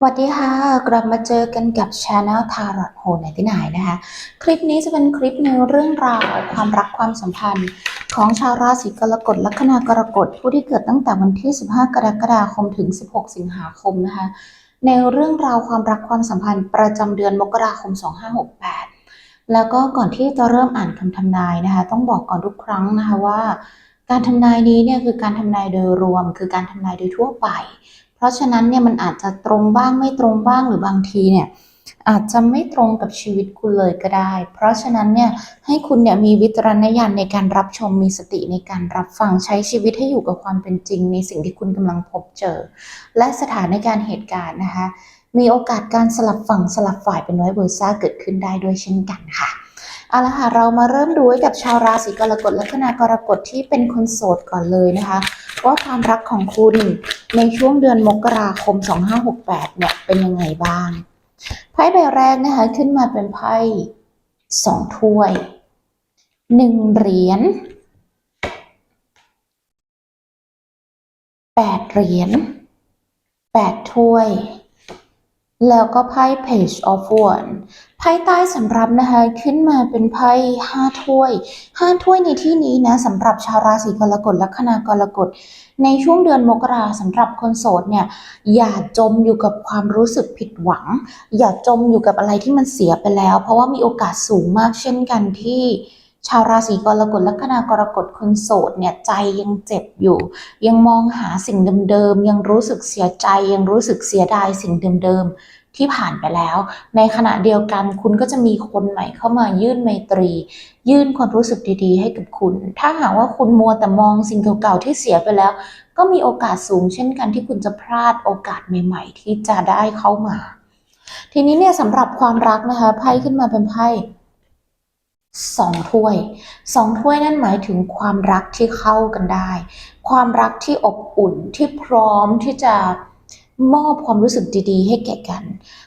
สวัสดีค่ะ กลับมาเจอกันกับ Channel Tarot h o ไหนที่ไหนนะคะ คลิปนี้จะเป็นคลิปในเรื่องราวความรักความสัมพันธ์ ของชาวราศีกรกฎลัคนากรกฎผู้ที่เกิดตั้งแต่วันที่ 15 กรกฎาคมถึง 16 สิงหาคมนะคะ ในเรื่องราวความรักความสัมพันธ์ประจำเดือนมกราคม 2568 แล้วก็ก่อนที่จะเริ่มอ่านคำทำนายนะคะ ต้องบอกก่อนทุกครั้งนะคะว่าการทำนายนี้เนี่ยคือการทำนายโดยรวม คือการทำนายโดยทั่วไป เพราะฉะนั้นเนี่ยมันอาจจะตรงบ้างไม่ตรงบ้างหรือบางทีเนี่ยอาจจะไม่ตรงกับชีวิตคุณเลยก็ได้ เพราะฉะนั้นเนี่ยให้คุณเนี่ยมีวิจารณญาณในการรับชมมีสติในการรับฟังใช้ชีวิตให้อยู่กับความเป็นจริง ในสิ่งที่คุณกำลังพบเจอ และสถานการณ์เหตุการณ์นะคะ มีโอกาสการสลับฝั่งสลับฝ่ายเป็นไวเวอร์ซ่าเกิดขึ้นได้ด้วยเช่นกันค่ะ เอาละค่ะเรามาเริ่มดูกับชาวราศีกรกฎและคณากรกฎที่เป็นคนโสดก่อนเลยนะคะว่าความรักของคุณในช่วงเดือนมกราคม 2568เนี่ยเป็นยังไงบ้างไพ่ใบแรกนะคะขึ้นมาเป็นไพ่สองถ้วยหนึ่งเหรียญแปดเหรียญแปดถ้วย แล้วก็ไพ่ Page of Wands ไพ่ใต้สำรับนะคะขึ้นมาเป็นไพ่ห้าถ้วยห้าถ้วยในที่นี้นะสำหรับชาวราศีกรกฎและคณากรกฎ ในช่วงเดือนมกราสำหรับคนโสดเนี่ยอย่าจมอยู่กับความรู้สึกผิดหวัง อย่าจมอยู่กับอะไรที่มันเสียไปแล้ว เพราะว่ามีโอกาสสูงมากเช่นกันที่ ชาวราศีกรกฎและคณากรกฎคนโสดเนี่ยใจยังเจ็บอยู่ ยังมองหาสิ่งเดิมๆยังรู้สึกเสียใจ ยังรู้สึกเสียดายสิ่งเดิมๆที่ผ่านไปแล้ว ในขณะเดียวกันคุณก็จะมีคนใหม่เข้ามายื่นไมตรี ยื่นความรู้สึกดีๆ ให้กับคุณ ถ้าหากว่าคุณมัวแต่มองสิ่งเก่าๆที่เสียไปแล้ว ก็มีโอกาสสูงเช่นกันที่คุณจะพลาดโอกาสใหม่ ๆ ที่จะได้เข้ามา ทีนี้เนี่ยสำหรับความรักนะคะไพ่ขึ้นมาเป็นไพ่ สองถ้วยสองถ้วยนั่นหมายถึงความรักที่เข้ากันได้ ความรักที่อบอุ่นที่พร้อมที่จะมอบความรู้สึกดีๆ ให้แก่กัน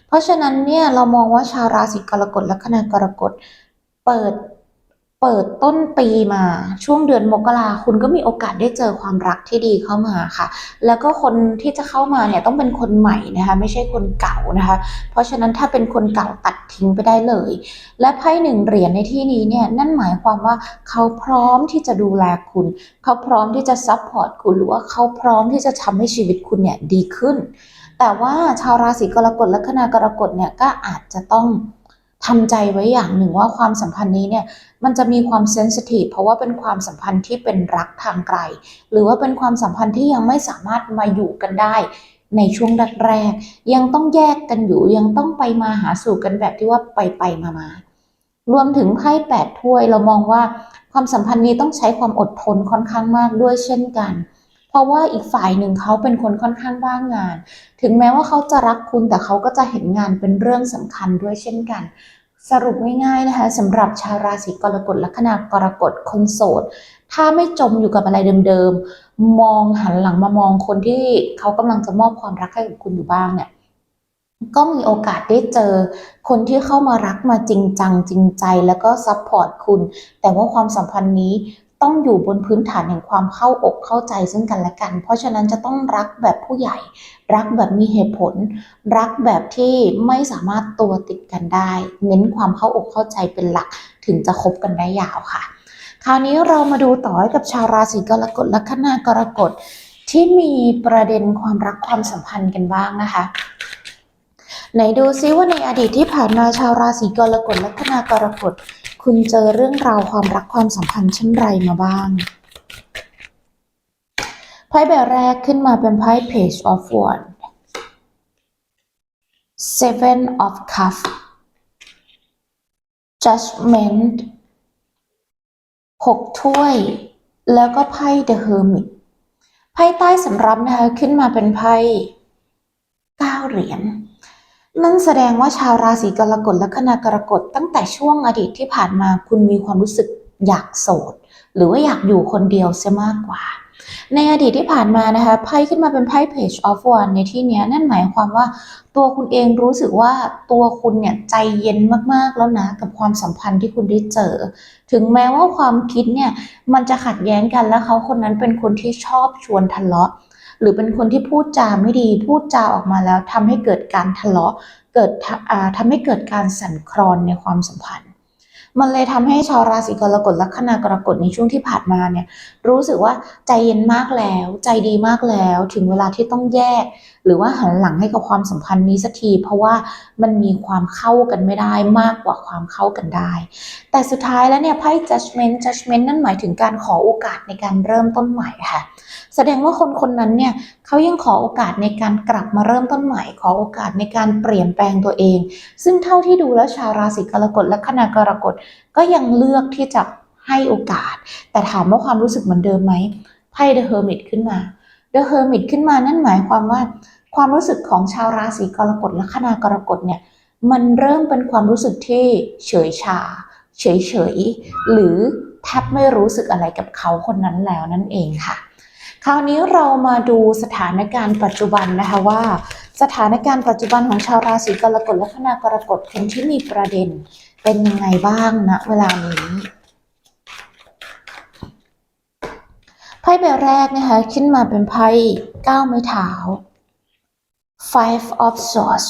เพราะฉะนั้นเนี่ยเรามองว่าชาวราศีกรกฎและคณากรกฎเปิด เปิดต้นปีมาช่วงเดือนมกราคุณก็มีโอกาสได้เจอความรักที่ดีเข้ามาค่ะ แล้วก็คนที่จะเข้ามาเนี่ยต้องเป็นคนใหม่นะคะไม่ใช่คนเก่านะคะ เพราะฉะนั้นถ้าเป็นคนเก่าตัดทิ้งไปได้เลย และไพ่หนึ่งเหรียญในที่นี้เนี่ยนั่นหมายความว่าเขาพร้อมที่จะดูแลคุณ เขาพร้อมที่จะซัพพอร์ตคุณหรือว่าเขาพร้อมที่จะทำให้ชีวิตคุณเนี่ยดีขึ้น แต่ว่าชาวราศีกรกฎและคณากรกฎเนี่ยก็อาจจะต้อง ทำใจไว้อย่างหนึ่งว่าความสัมพันธ์นี้เนี่ยมันจะมีความเซนซิทีฟเพราะว่าเป็นความสัมพันธ์ที่เป็นรักทางไกล หรือว่าเป็นความสัมพันธ์ที่ยังไม่สามารถมาอยู่กันได้ในช่วงแรกๆยังต้องแยกกันอยู่ยังต้องไปมาหาสู่กันแบบที่ว่าไปไปมามารวมถึงไพ่แปดถ้วยเรามองว่าความสัมพันธ์นี้ต้องใช้ความอดทนค่อนข้างมากด้วยเช่นกัน เพราะว่าอีกฝ่ายหนึ่งเขาเป็นคนค่อนข้างบ้างงาน ถึงแม้ว่าเขาจะรักคุณแต่เขาก็จะเห็นงานเป็นเรื่องสำคัญด้วยเช่นกัน สรุปง่ายๆนะคะสำหรับชาวราศีกรกฎและคณากรกฎคนโสด ถ้าไม่จมอยู่กับอะไรเดิมๆ มองหันหลังมามองคนที่เขากำลังจะมอบความรักให้กับคุณอยู่บ้างเนี่ยก็มีโอกาสได้เจอคนที่เข้ามารักมาจริงจังจริงใจแล้วก็ซัพพอร์ตคุณ แต่ว่าความสัมพันธ์นี้ ต้องอยู่บนพื้นฐานแห่งความเข้าอกเข้าใจซึ่งกันและกัน เพราะฉะนั้นจะต้องรักแบบผู้ใหญ่ รักแบบมีเหตุผล รักแบบที่ไม่สามารถตัวติดกันได้ เน้นความเข้าอกเข้าใจเป็นหลักถึงจะคบกันได้ยาวค่ะ คราวนี้เรามาดูต่อให้กับชาวราศีกรกฎและคณากรกฎที่มีประเด็นความรักความสัมพันธ์กันบ้างนะคะไหนดูซิว่าในอดีตที่ผ่านมาชาวราศีกรกฎและคณากรกฎ คุณเจอเรื่องราวความรักความสัมพันธ์เช่นไรมาบ้าง ไพ่ใบแรกขึ้นมาเป็นไพ่ Page of Wands Seven of Cups Judgment หกถ้วย แล้วก็ไพ่ The Hermit ไพ่ใต้สำรับนะคะ ขึ้นมาเป็นไพ่เก้าเหรียญ นั่นแสดงว่าชาวราศีกรกฎและคณากรกฎตั้งแต่ช่วงอดีตที่ผ่านมาคุณมีความรู้สึกอยากโสด หรือว่าอยากอยู่คนเดียวเสียมากกว่า ในอดีตที่ผ่านมานะคะไพ่ขึ้นมาเป็นไพ่ Page of Wands ในที่นี้นั่นหมายความว่าตัวคุณเองรู้สึกว่าตัวคุณเนี่ยใจเย็นมากๆแล้วนะกับความสัมพันธ์ที่คุณได้เจอ ถึงแม้ว่าความคิดเนี่ยมันจะขัดแย้งกันและเขาคนนั้นเป็นคนที่ชอบชวนทะเลาะ หรือเป็นคนที่พูดจาไม่ดี พูดจาออกมาแล้วทำให้เกิดการทะเลาะ เกิดท่าทำให้เกิดการสั่นคลอนในความสัมพันธ์ มันเลยทำให้ชาวราศีกรกฎลัคนากรกฎในช่วงที่ผ่านมาเนี่ยรู้สึกว่าใจเย็นมากแล้ว ใจดีมากแล้ว ถึงเวลาที่ต้องแยก หรือว่าหันหลังให้กับความสัมพันธ์นี้สักที เพราะว่ามันมีความเข้ากันไม่ได้มากกว่าความเข้ากันได้ แต่สุดท้ายแล้วเนี่ยไพ่ judgment judgment นั่นหมายถึงการขอโอกาสในการเริ่มต้นใหม่ค่ะ แสดงว่าคนคนนั้นเนี่ย เขายังขอโอกาสในการกลับมาเริ่มต้นใหม่ ขอโอกาสในการเปลี่ยนแปลงตัวเอง ซึ่งเท่าที่ดูแล้วชาวราศีกรกฎและคณากรกฎก็ยังเลือกที่จะให้โอกาส แต่ถามว่าความรู้สึกเหมือนเดิมไหมไพ่ The Hermit ขึ้นมา The Hermit ขึ้นมานั่นหมายความว่าความรู้สึกของชาวราศีกรกฎและคณากรกฎเนี่ยมันเริ่มเป็นความรู้สึกที่เฉยชา เฉยเฉยหรือแทบไม่รู้สึกอะไรกับเขาคนนั้นแล้วนั่นเองค่ะ คราวนี้เรามาดูสถานการณ์ปัจจุบันนะคะว่า สถานการณ์ปัจจุบันของชาวราศีกรกฎและคณากรกฎคนที่มีประเด็นเป็นยังไงบ้างณเวลานี้ไพ่ใบแรกนะคะขึ้นมาเป็นไพ่เก้าไม้เท้า five of swords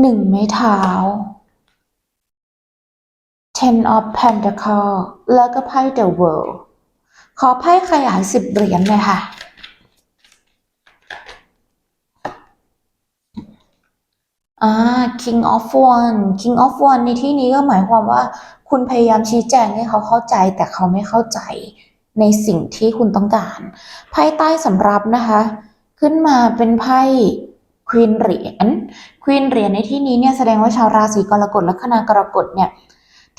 หนึ่งไม้เท้า ten of pentacle แล้วก็ไพ่ the world ขอไพ่ขยายสิบเหรียญเลยค่ะ อ่า King of One King of One ในที่นี้ก็หมายความว่า คุณพยายามชี้แจงให้เขาเข้าใจ แต่เขาไม่เข้าใจในสิ่งที่คุณต้องการ ไพ่ใต้สำรับนะคะ ขึ้นมาเป็นไพ่ควีนเหรียญควีนเหรียญในที่นี้เนี่ยแสดงว่าชาวราศีกรกฎและคณากรกฎเนี่ย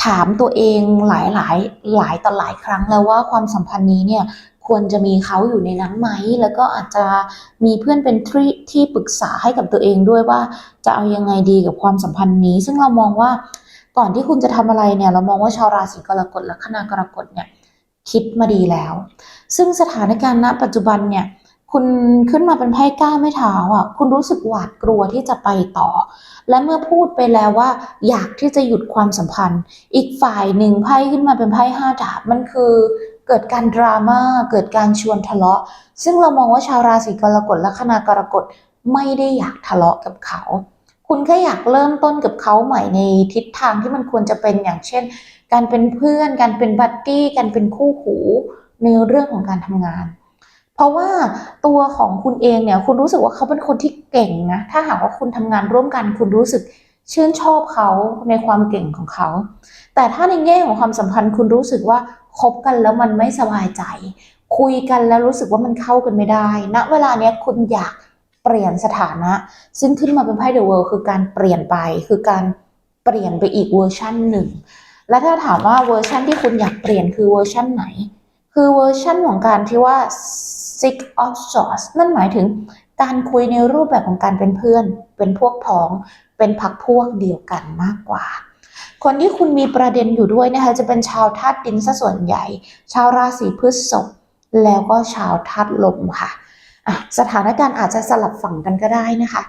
ถามตัวเองหลายหลายหลายต่อหลายครั้งแล้วว่าความสัมพันธ์นี้เนี่ยควรจะมีเขาอยู่ในนั้นไหม แล้วก็อาจจะมีเพื่อนเป็นที่ที่ปรึกษาให้กับตัวเองด้วยว่าจะเอายังไงดีกับความสัมพันธ์นี้ ซึ่งเรามองว่าก่อนที่คุณจะทำอะไรเนี่ยเรามองว่าชาวราศีกรกฎและคณากรกฎเนี่ยคิดมาดีแล้ว ซึ่งสถานการณ์ณปัจจุบันเนี่ย คุณขึ้นมาเป็นไพ่ก้าไม่เท้าอะ คุณรู้สึกหวาดกลัวที่จะไปต่อ และเมื่อพูดไปแล้วว่า อยากที่จะหยุดความสัมพันธ์ อีกฝ่ายหนึ่งไพ่ขึ้นมาเป็นไพ่ห้าดาบมันคือเกิดการดราม่าเกิดการชวนทะเลาะ ซึ่งเรามองว่าชาวราศีกรกฎและคณากรกฎไม่ได้อยากทะเลาะกับเขา คุณแค่อยากเริ่มต้นกับเขาใหม่ในทิศทางที่มันควรจะเป็นอย่างเช่น การเป็นเพื่อน การเป็นบัดดี้การเป็นคู่หูในเรื่องของการทำงาน เพราะว่าตัวของคุณเองเนี่ยคุณรู้สึกว่าเขาเป็นคนที่เก่งนะถ้าหากว่าคุณทำงานร่วมกัน คุณรู้สึกชื่นชอบเขาในความเก่งของเขา แต่ถ้าในแง่ของความสัมพันธ์คุณรู้สึกว่าคบกันแล้วมันไม่สบายใจ คุยกันแล้วรู้สึกว่ามันเข้ากันไม่ได้ณเวลาเนี้ยคุณอยากเปลี่ยนสถานะ ซึ่งขึ้นมาเป็นไพ่เดอะเวิลด์คือการเปลี่ยนไปคือการเปลี่ยนไปอีกเวอร์ชันหนึ่งและถ้าถามว่าเวอร์ชันที่คุณอยากเปลี่ยนคือเวอร์ชันไหน คือเวอร์ชันของการที่ว่า six of swords นั่นหมายถึงการคุยในรูปแบบของการเป็นเพื่อน เป็นพวกพ้อง เป็นพักพวกเดียวกันมากกว่า คนที่คุณมีประเด็นอยู่ด้วยนะคะจะเป็นชาวธาตุดินซะส่วนใหญ่ ชาวราศีพฤษภแล้วก็ชาวธาตุลมค่ะสถานการณ์อาจจะสลับฝั่งกันก็ได้นะคะ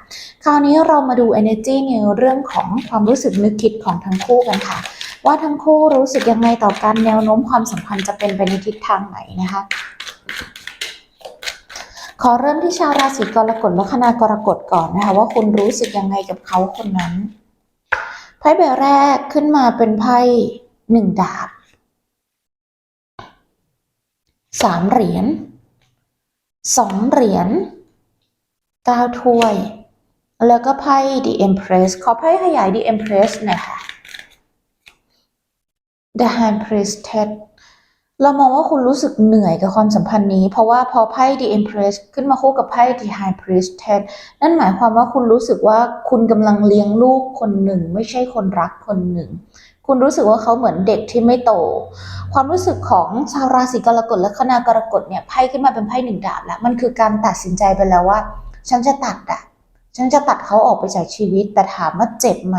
คราวนี้เรามาดู energy ในเรื่องของความรู้สึกนึกคิดของทั้งคู่กันค่ะ ว่าทั้งคู่รู้สึกยังไงต่อกันแนวโน้มความสัมพันธ์จะเป็นไปในทิศทางไหนนะคะขอเริ่มที่ชาวราศีกรกฎและคณากรกฎก่อนนะคะว่าคุณรู้สึกยังไงกับเขาคนนั้นไพ่ใบแรกขึ้นมาเป็นไพ่หนึ่งดาบสามเหรียญสองเหรียญเก้าถ้วย แล้วก็ไพ่ The Empress ขอไพ่ขยาย The Empress หน่อยค่ะ The High Priestess เรามองว่าคุณรู้สึกเหนื่อยกับความสัมพันธ์นี้ เพราะว่าพอไพ่ The Empress ขึ้นมาคู่กับไพ่ The High Priestess นั่นหมายความว่าคุณรู้สึกว่าคุณกำลังเลี้ยงลูกคนหนึ่ง ไม่ใช่คนรักคนหนึ่ง คุณรู้สึกว่าเขาเหมือนเด็กที่ไม่โต ความรู้สึกของชาวราศีกรกฎและคณากรกฎเนี่ยไพ่ขึ้นมาเป็นไพ่หนึ่งดาบแล้วมันคือการตัดสินใจไปแล้วว่า ฉันจะตัดอะฉันจะตัดเขาออกไปจากชีวิต แต่ถามว่าเจ็บไหม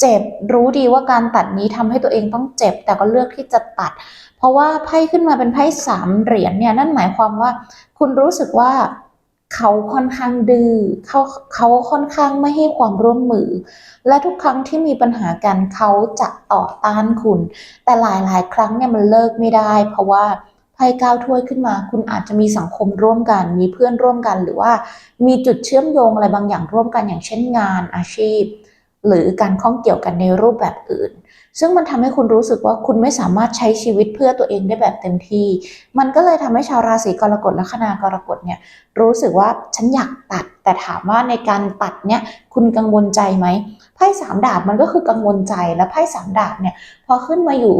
เจ็บ รู้ดีว่าการตัดนี้ทำให้ตัวเองต้องเจ็บ แต่ก็เลือกที่จะตัด เพราะว่าไพ่ขึ้นมาเป็นไพ่สามเหรียญเนี่ยนั่นหมายความว่า คุณรู้สึกว่าเขาค่อนข้างดื้อเขาเขาค่อนข้างไม่ให้ความร่วมมือ และทุกครั้งที่มีปัญหากันเขาจะต่อต้านคุณ แต่หลายๆ ครั้งเนี่ยมันเลิกไม่ได้ เพราะว่าไพ่ก้าถ้วยขึ้นมา คุณอาจจะมีสังคมร่วมกัน มีเพื่อนร่วมกัน หรือว่ามีจุดเชื่อมโยงอะไรบางอย่างร่วมกันอย่างเช่นงานอาชีพ หรือการข้องเกี่ยวกันในรูปแบบอื่น ซึ่งมันทำให้คุณรู้สึกว่าคุณไม่สามารถใช้ชีวิตเพื่อตัวเองได้แบบเต็มที่ มันก็เลยทำให้ชาวราศีกรกฎและคณากรกฎเนี่ยรู้สึกว่าฉันอยากตัด แต่ถามว่าในการตัดเนี่ยคุณกังวลใจไหมไพ่สามดาบมันก็คือกังวลใจและไพ่สามดาบเนี่ยพอขึ้นมาอยู่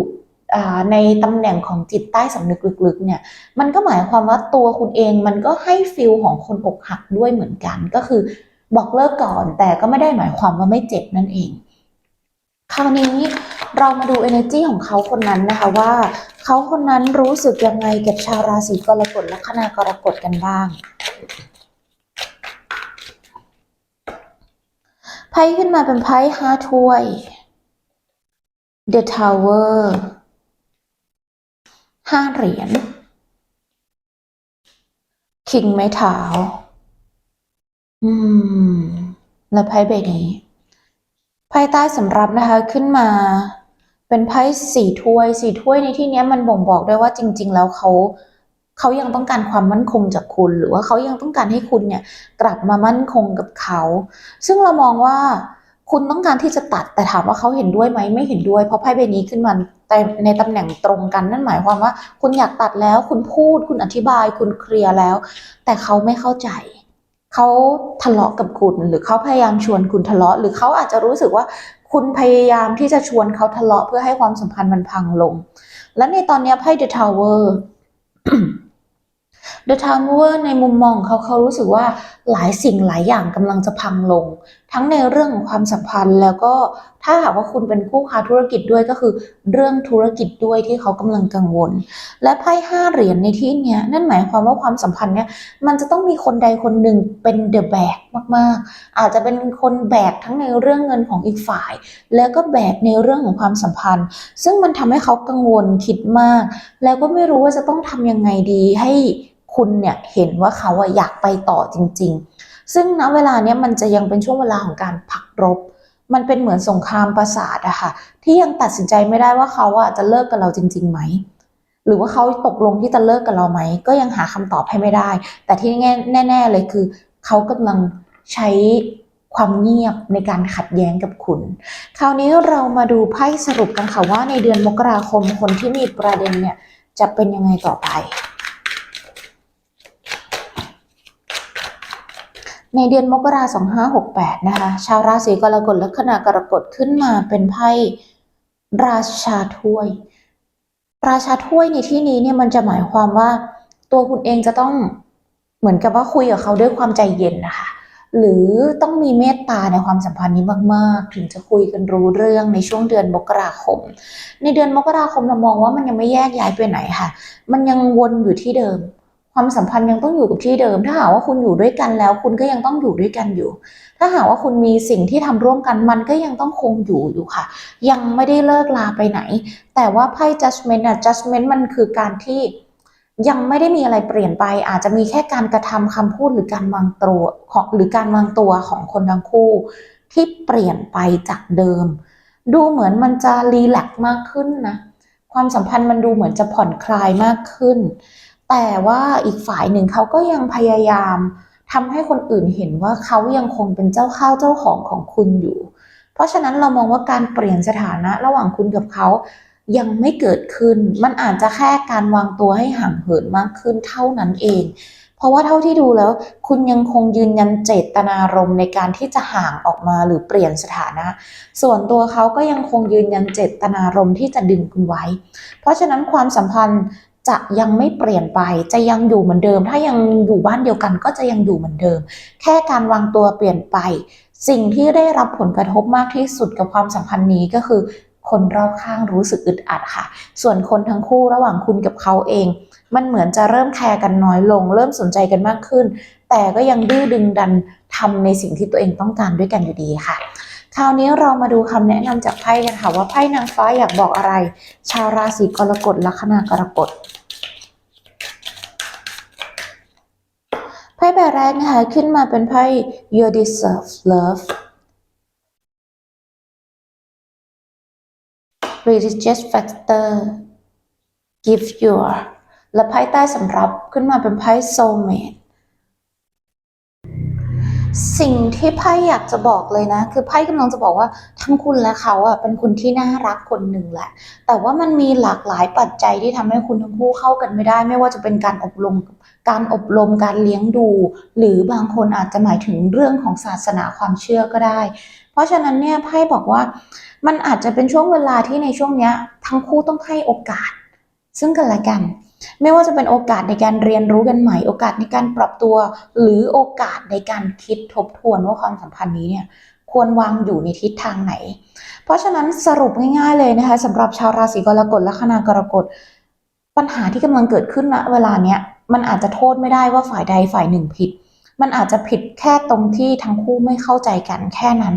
ในตำแหน่งของจิตใต้สำนึกลึกๆเนี่ยมันก็หมายความว่าตัวคุณเองมันก็ให้ฟิลของคนอกหักด้วยเหมือนกันก็คือ บอกเลิกก่อน แต่ก็ไม่ได้หมายความว่าไม่เจ็บนั่นเอง คราวนี้เรามาดู energy ของเขาคนนั้นนะคะว่า เขาคนนั้นรู้สึกยังไงกับชาวราศีกรกฎและคณากรกฎกันบ้างไพ่ขึ้นมาเป็นไพ่ห้าถ้วย The Tower ห้าเหรียญคิงไม้เท้า อืม และไพ่ใบนี้ไพ่ใต้สำรับนะคะ ขึ้นมา เป็นไพ่สี่ถ้วยสี่ถ้วยในที่นี้มันบ่งบอกได้ว่าจริง ๆ แล้วเขาเขายังต้องการความมั่นคงจากคุณ หรือว่าเขายังต้องการให้คุณเนี่ย กลับมามั่นคงกับเขา ซึ่งเรามองว่าคุณต้องการที่จะตัดแต่ถามว่าเขาเห็นด้วยไหมไม่เห็นด้วย เพราะไพ่ใบนี้ขึ้นมาแต่ในตำแหน่งตรงกันนั่นหมายความว่า คุณอยากตัดแล้ว คุณพูดคุณอธิบาย คุณเคลียร์แล้ว แต่เขาไม่เข้าใจ เขาทะเลาะกับคุณ หรือเขาพยายามชวนคุณทะเลาะ หรือเขาอาจจะรู้สึกว่าคุณพยายามที่จะชวนเขาทะเลาะเพื่อให้ความสัมพันธ์มันพังลง และในตอนนี้ไพ่ The Tower The Tower ในมุมมองเขาเขารู้สึกว่าหลายสิ่งหลายอย่างกำลังจะพังลง ทั้งในเรื่องของความสัมพันธ์ แล้วก็ถ้าหากว่าคุณเป็นคู่ค้าธุรกิจด้วยก็คือ เรื่องธุรกิจด้วยที่เขากำลังกังวล และไพ่ห้าเหรียญในที่นี้นั่นหมายความว่าความสัมพันธ์เนี้ยมันจะต้องมีคนใดคนหนึ่งเป็นเดอะแบกมากๆ อาจจะเป็นคนแบกทั้งในเรื่องเงินของอีกฝ่าย แล้วก็แบกในเรื่องของความสัมพันธ์ ซึ่งมันทำให้เขากังวลคิดมาก แล้วก็ไม่รู้ว่าจะต้องทำยังไงดีให้ คุณเนี่ยเห็นว่าเขาอะอยากไปต่อจริง ๆ ซึ่งณเวลาเนี้ยมันจะยังเป็นช่วงเวลาของการพักรบ มันเป็นเหมือนสงครามประสาทอะค่ะที่ยังตัดสินใจไม่ได้ว่าเขาอะจะเลิกกับเราจริงๆไหมหรือว่าเขาตกลงที่จะเลิกกับเราไหม ก็ยังหาคำตอบให้ไม่ได้ แต่ที่แน่ ๆ เลยคือ เขากำลังใช้ความเงียบในการขัดแย้งกับคุณ คราวนี้เรามาดูไพ่สรุปกันค่ะว่าในเดือนมกราคมคนที่มีประเด็นเนี่ยจะเป็นยังไงต่อไป ในเดือนมกราสองห้าหกแปดนะคะ ชาวราศีกรกฎและคณากรกฎขึ้นมาเป็นไพ่ราชาถ้วย ราชาถ้วยในที่นี้เนี่ยมันจะหมายความว่า ตัวคุณเองจะต้องเหมือนกับว่าคุยกับเขาด้วยความใจเย็นนะคะ หรือต้องมีเมตตาในความสัมพันธ์นี้มากๆ ถึงจะคุยกันรู้เรื่องในช่วงเดือนมกราคม ในเดือนมกราคมเรามองว่ามันยังไม่แยกย้ายไปไหนค่ะ มันยังวนอยู่ที่เดิม ความสัมพันธ์ยังต้องอยู่กับที่เดิม ถ้าหากว่าคุณอยู่ด้วยกันแล้ว คุณก็ยังต้องอยู่ด้วยกันอยู่ ถ้าหากว่าคุณมีสิ่งที่ทำร่วมกันมันก็ยังต้องคงอยู่อยู่ค่ะ ยังไม่ได้เลิกลาไปไหน แต่ว่าไพ่ judgment อะ judgment มันคือการที่ยังไม่ได้มีอะไรเปลี่ยนไป อาจจะมีแค่การกระทำคำพูดหรือการวางตัวของหรือการวางตัวของคนทั้งคู่ที่เปลี่ยนไปจากเดิม ดูเหมือนมันจะรีแลกซ์มากขึ้นนะ ความสัมพันธ์มันดูเหมือนจะผ่อนคลายมากขึ้น แต่ว่าอีกฝ่ายหนึ่งเขาก็ยังพยายามทำให้คนอื่นเห็นว่าเขายังคงเป็นเจ้าข้าวเจ้าของของคุณอยู่ เพราะฉะนั้นเรามองว่าการเปลี่ยนสถานะระหว่างคุณกับเขายังไม่เกิดขึ้น มันอาจจะแค่การวางตัวให้ห่างเหินมากขึ้นเท่านั้นเอง เพราะว่าเท่าที่ดูแล้ว คุณยังคงยืนยันเจตนารมณ์ในการที่จะห่างออกมาหรือเปลี่ยนสถานะ ส่วนตัวเขาก็ยังคงยืนยันเจตนารมณ์ที่จะดึงคุณไว้ เพราะฉะนั้นความสัมพันธ์ จะยังไม่เปลี่ยนไปจะยังอยู่เหมือนเดิม ถ้ายังอยู่บ้านเดียวกันก็จะยังอยู่เหมือนเดิม แค่การวางตัวเปลี่ยนไป สิ่งที่ได้รับผลกระทบมากที่สุดกับความสัมพันธ์นี้ก็คือ คนรอบข้างรู้สึกอึดอัดค่ะ ส่วนคนทั้งคู่ระหว่างคุณกับเขาเอง มันเหมือนจะเริ่มแคร์กันน้อยลง เริ่มสนใจกันมากขึ้น แต่ก็ยังดื้อดึงดันทำในสิ่งที่ตัวเองต้องการด้วยกันอยู่ดีค่ะคราวนี้เรามาดูคำแนะนำจากไพ่กันค่ะว่าไพ่นางฟ้าอยากบอกอะไร ชาวราศีกรกฎลัคนากรกฎ ไพ่ใบแรกนะคะ ขึ้นมาเป็นไพ่ you deserve love religious factor give your และไพ่ใต้สำรับขึ้นมาเป็นไพ่ soulmate สิ่งที่ไพ่อยากจะบอกเลยนะ คือไพ่กำลังจะบอกว่าทั้งคุณและเขาอะเป็นคนที่น่ารักคนหนึ่งแหละ แต่ว่ามันมีหลากหลายปัจจัยที่ทำให้คุณทั้งคู่เข้ากันไม่ได้ ไม่ว่าจะเป็นการอบรมการอบรมการเลี้ยงดู หรือบางคนอาจจะหมายถึงเรื่องของศาสนาความเชื่อก็ได้ เพราะฉะนั้นเนี่ยไพ่บอกว่ามันอาจจะเป็นช่วงเวลาที่ในช่วงเนี้ยทั้งคู่ต้องให้โอกาส ซึ่งกันและกัน ไม่ว่าจะเป็นโอกาสในการเรียนรู้กันใหม่ โอกาสในการปรับตัว หรือโอกาสในการคิดทบทวนว่าความสัมพันธ์นี้เนี่ยควรวางอยู่ในทิศทางไหน เพราะฉะนั้นสรุปง่ายๆเลยนะคะสำหรับชาวราศีกรกฎและคณากรกฎ ปัญหาที่กำลังเกิดขึ้นณเวลาเนี้ยมันอาจจะโทษไม่ได้ว่าฝ่ายใดฝ่ายหนึ่งผิด มันอาจจะผิดแค่ตรงที่ทั้งคู่ไม่เข้าใจกันแค่นั้น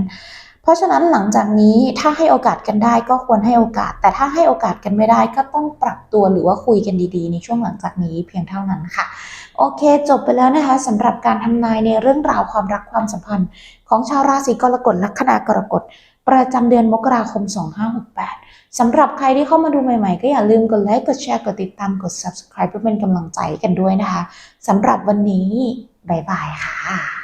เพราะฉะนั้นหลังจากนี้ถ้าให้โอกาสกันได้ก็ควรให้โอกาส แต่ถ้าให้โอกาสกันไม่ได้ก็ต้องปรับตัวหรือว่าคุยกันดีๆ ในช่วงหลังจากนี้เพียงเท่านั้นค่ะ โอเค จบไปแล้วนะคะสำหรับการทำนายในเรื่องราวความรักความสัมพันธ์ ของชาวราศีกรกฎละคณากรกฎประจำเดือนมกราคม 2568 สำหรับใครที่เข้ามาดูใหม่ๆ ก็อย่าลืมกดไลค์กดแชร์กดติดตามกด subscribe เพื่อเป็นกำลังใจกันด้วยนะคะสำหรับวันนี้ บ๊ายบายค่ะ